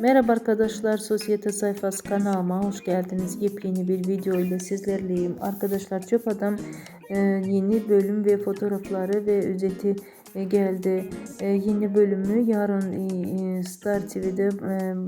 Merhaba arkadaşlar, Sosyete Sayfası kanalıma hoş geldiniz. Yepyeni bir video ile sizlerleyim. Arkadaşlar Çöp Adam e, yeni bölüm ve fotoğrafları ve özeti e, geldi. E, yeni bölümü yarın Star TV'de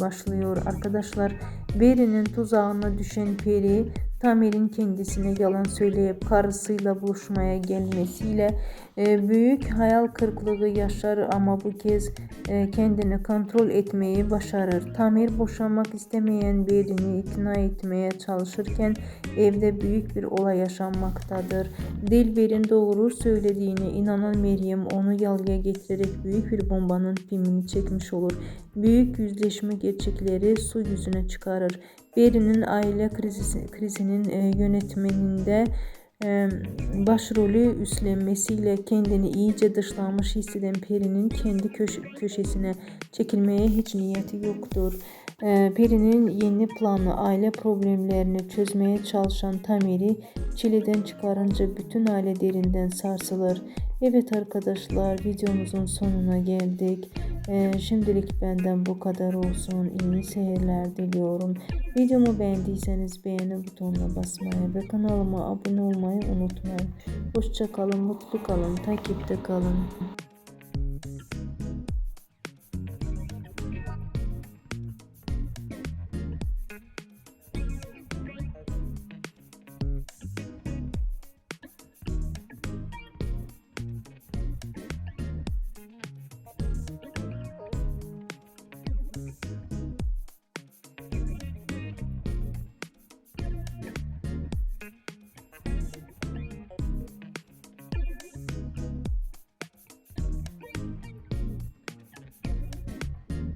başlıyor. Arkadaşlar Beri'nin tuzağına düşen Peri Tamer'in kendisine yalan söyleyip karısıyla buluşmaya gelmesiyle e, büyük hayal kırıklığı yaşar ama bu kez e, kendini kontrol etmeyi başarır. Tamer boşanmak istemeyen Beri'ni ikna etmeye çalışırken evde büyük bir olay yaşanmaktadır. Dilber'in doğru söylediğine inanan Meryem onu yalıya getirerek büyük bir bombanın filmini çekmiş olur. Büyük yüzleşme gerçekleri su yüzüne çıkarır. Beri'nin aile krizi, krizinin e, yönetmeninde e, başrolü üstlenmesiyle kendini iyice dışlanmış hisseden Peri'nin kendi köş köşesine çekilmeye hiç niyeti yoktur. E, Peri'nin yeni planı aile problemlerini çözmeye çalışan Tamer'i çileden çıkarınca bütün aile derinden sarsılır. Evet arkadaşlar videomuzun sonuna geldik. Ee, şimdilik benden bu kadar olsun. İyi seyirler diliyorum. Videomu beğendiyseniz beğeni butonuna basmayı ve kanalıma abone olmayı unutmayın. Hoşçakalın, mutlu kalın, takipte kalın.